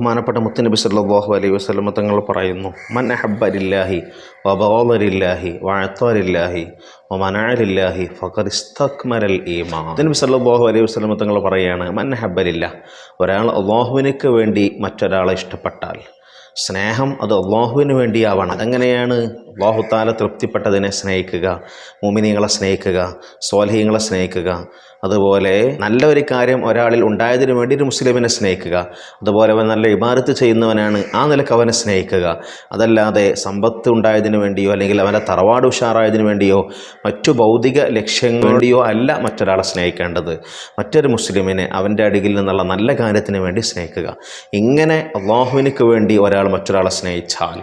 ബഹുമാനപ്പെട്ട മുത്തനബി സല്ലാഹു അലൈഹി വസ്ലമ തങ്ങൾ പറയുന്നു മൻ അഹബ്ബലില്ലാഹി വബോലില്ലാഹി വാഴത്തോരില്ലാഹി വമനഅലില്ലാഹി ഫഖറിസ്തക്മരൽ ഈമാ മുത്തനബി സല്ലാഹു അലൈഹി വസ്ലമ തങ്ങൾ പറയുകയാണ് മൻ അഹബ്ബലില്ല ഒരാൾ അള്ളാഹുവിനക്ക് വേണ്ടി മറ്റൊരാളെ ഇഷ്ടപ്പെട്ടാൽ സ്നേഹം അത് അള്ളാഹുവിന് വേണ്ടിയാവണം. അതെങ്ങനെയാണ്? അള്ളാഹു താല തൃപ്തിപ്പെട്ടതിനെ സ്നേഹിക്കുക മുമിനികളെ സ്നേഹിക്കുക സ്വാലഹീങ്ങളെ സ്നേഹിക്കുക. അതുപോലെ നല്ല ഒരു കാര്യം ഒരാളിൽ ഉണ്ടായതിനു വേണ്ടി ഒരു മുസ്ലിമിനെ സ്നേഹിക്കുക. അതുപോലെ അവൻ നല്ല ഇമാരത്ത് ചെയ്യുന്നവനാണ് ആ നിലയ്ക്ക് അവനെ സ്നേഹിക്കുക. അതല്ലാതെ സമ്പത്ത് ഉണ്ടായതിനു വേണ്ടിയോ അല്ലെങ്കിൽ അവന്റെ തറവാട് ഉഷാറായതിനു വേണ്ടിയോ മറ്റു ഭൗതിക ലക്ഷ്യങ്ങളുടെയോ അല്ല മറ്റൊരാളെ സ്നേഹിക്കേണ്ടത്. മറ്റൊരു മുസ്ലിമിനെ അവന്റെ അടിയിൽ നിന്നുള്ള നല്ല കാര്യത്തിന് വേണ്ടി സ്നേഹിക്കുക. ഇങ്ങനെ അള്ളാഹുവിനക്ക് വേണ്ടി ഒരാൾ മറ്റൊരാളെ സ്നേഹിച്ചാൽ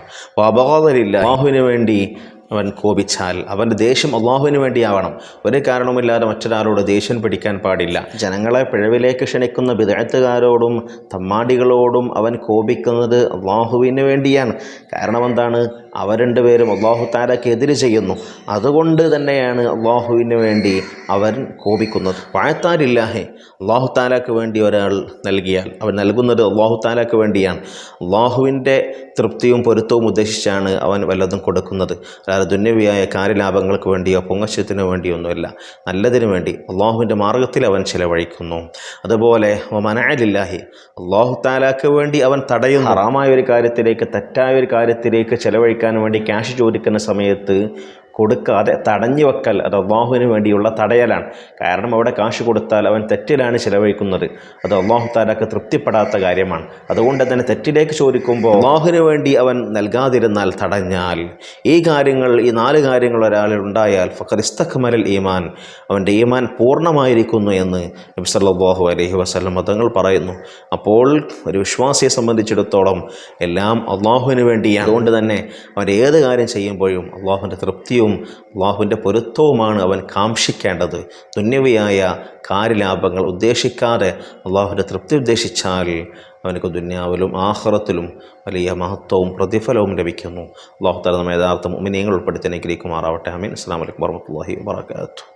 അപകടമില്ല അള്ളാഹുവിന് വേണ്ടി Sunday അവൻ കോപിച്ചാൽ അവന്റെ ദേഷ്യം അള്ളാഹുവിന് വേണ്ടിയാവണം. ഒരു കാരണവുമില്ലാതെ മറ്റൊരാളോട് ദേഷ്യം പിടിക്കാൻ പാടില്ല. ജനങ്ങളെ പിഴവിലേക്ക് ക്ഷണിക്കുന്ന വിദഗ്ധകാരോടും തമ്മാടികളോടും അവൻ കോപിക്കുന്നത് അള്ളാഹുവിന് വേണ്ടിയാണ്. കാരണം എന്താണ്? അവർ രണ്ടുപേരും അള്ളാഹു എതിര് ചെയ്യുന്നു. അതുകൊണ്ട് തന്നെയാണ് അള്ളാഹുവിന് വേണ്ടി അവൻ കോപിക്കുന്നത്. വാഴത്താരില്ലാഹേ അള്ളാഹു താലാക്ക് വേണ്ടി ഒരാൾ നൽകിയാൽ അവൻ നൽകുന്നത് അള്ളാഹു താലാക്ക് വേണ്ടിയാണ്. അള്ളാഹുവിന്റെ തൃപ്തിയും പൊരുത്തവും ഉദ്ദേശിച്ചാണ് അവൻ വല്ലതും കൊടുക്കുന്നത്. അല്ലാതെ ദുന്യവിയായ കാര്യലാഭങ്ങൾക്ക് വേണ്ടിയോ പൊങ്ങശ്യത്തിനു വേണ്ടിയൊന്നുമല്ല നല്ലതിന് വേണ്ടി അള്ളാഹുവിന്റെ മാർഗത്തിൽ അവൻ ചിലവഴിക്കുന്നു. അതുപോലെ മനലില്ലാഹി അള്ളാഹു താലാക്ക് വേണ്ടി അവൻ തടയുന്നു. ഹറാമായ ഒരു കാര്യത്തിലേക്ക് തെറ്റായ ഒരു കാര്യത്തിലേക്ക് ചിലവഴിക്കാൻ വേണ്ടി ക്യാഷ് ചോദിക്കുന്ന സമയത്ത് കൊടുക്കാതെ തടഞ്ഞു വെക്കൽ അത് അള്ളാഹുവിന് വേണ്ടിയുള്ള തടയലാണ്. കാരണം അവിടെ കാശ് കൊടുത്താൽ അവൻ തെറ്റിലാണ് ചിലവഴിക്കുന്നത്. അത് അള്ളാഹു താലാക്ക് തൃപ്തിപ്പെടാത്ത കാര്യമാണ്. അതുകൊണ്ട് തന്നെ തെറ്റിലേക്ക് ചോദിക്കുമ്പോൾ അള്ളാഹുവിന് വേണ്ടി അവൻ നൽകാതിരുന്നാൽ തടഞ്ഞാൽ ഈ കാര്യങ്ങൾ ഈ നാല് കാര്യങ്ങൾ ഒരാളിൽ ഉണ്ടായാൽ ഫക്കർ ഇസ്തഖ്മലൽ ഈമാൻ അവന്റെ ഈമാൻ പൂർണമായിരിക്കുന്നു എന്ന് നബി സല്ലല്ലാഹു അലൈഹി വസല്ലം തങ്ങൾ പറയുന്നു. അപ്പോൾ ഒരു വിശ്വാസിയെ സംബന്ധിച്ചിടത്തോളം എല്ലാം അള്ളാഹുവിന് വേണ്ടിയാണ്. അതുകൊണ്ട് തന്നെ അവൻ ഏത് കാര്യം ചെയ്യുമ്പോഴും അള്ളാഹുവിന്റെ തൃപ്തിയും അള്ളാഹുവിന്റെ പൊരുത്തവുമാണ് അവൻ കാക്ഷിക്കേണ്ടത്. ദുന്യവിയായ കാര്യലാഭങ്ങൾ ഉദ്ദേശിക്കാതെ അള്ളാഹുവിന്റെ തൃപ്തി ഉദ്ദേശിച്ചാൽ അവനക്ക് ദുന്യാവിലും ആഹ്റത്തിലും വലിയ മഹത്വവും പ്രതിഫലവും ലഭിക്കുന്നു. അള്ളാഹു തല യഥാർത്ഥം ഉമിനിയങ്ങൾ ഉൾപ്പെടുത്തി അനുഗ്രഹിക്കുമാറാവട്ടെ. അമീൻ അസ്സാം വലൈക്കും വർഹമുല്ലാഹി വാബർക്കാത്തു